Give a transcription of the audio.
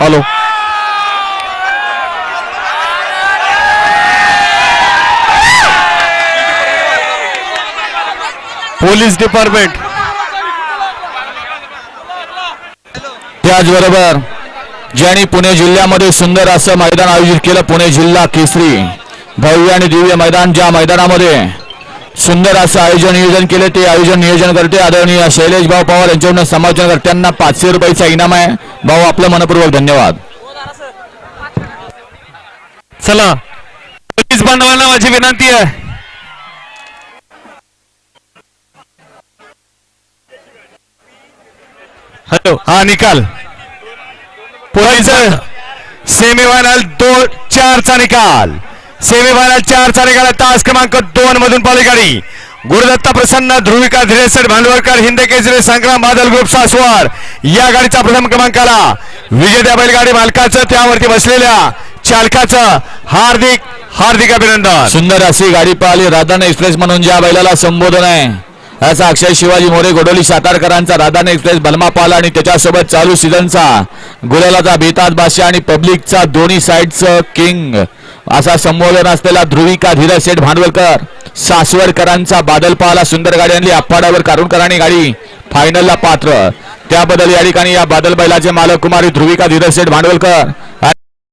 Hello police department त्याचबरोबर ज्यांनी पुणे जिल्ह्यामध्ये सुंदर असं मैदान आयोजित केलं पुणे जिल्हा केसरी. भव्य आणि दिव्य मैदान ज्या मैदानामध्ये सुंदर असं आयोजन नियोजन केले. ते आयोजन नियोजन करते आदरणीय शैलेश भाऊ पवार यांच्याकडून समाजकर्त्यांना पाचशे रुपयाचा इनाम आहे. भाऊ आपलं मनपूर्वक धन्यवाद. चला. पोलीस बांधवांना माझी विनंती आहे. हॅलो हा निकाल. पोलीस सेमीफायनल दोन चारचा निकाल. सेमीफायनल चारचा चार आहे. तास क्रमांक दोन मधून पालिकाडी गुरुदत्ता प्रसन्न ध्रुविका धिरेसर भांडवलकर हिंद केजरे संग्राम बादल ग्रुप सासवार या गाडीचा प्रथम क्रमांकाला विजेत्या बैलगाडी मालकाचं त्यावरती बसलेल्या चालकाचं हार्दिक हार्दिक अभिनंदन. सुंदर अशी गाडी पाहिली. राधान एक्सप्रेस म्हणून ज्या बैलाला संबोधन आहे असा अक्षय शिवाजी मोरे गोडोली सातारकरांचा राधान एक्सप्रेस बलमा पाला आणि त्याच्यासोबत चालू सीझनचा गुलालाचा बेताज बादशाह आणि पब्लिकचा दोन्ही साईडचं किंग असा संबोधन असलेला ध्रुविका धीरज शेठ भांडवलकर. सासवडकरांचा बादल पाला सुंदर गाडी आणली. आप्पाडावर कारुणकरांनी गाडी. फायनलला पात्र. त्याबद्दल या ठिकाणी या बादल बैलाचे मालक कुमारी ध्रुविका धीरज शेठ भांडवलकर.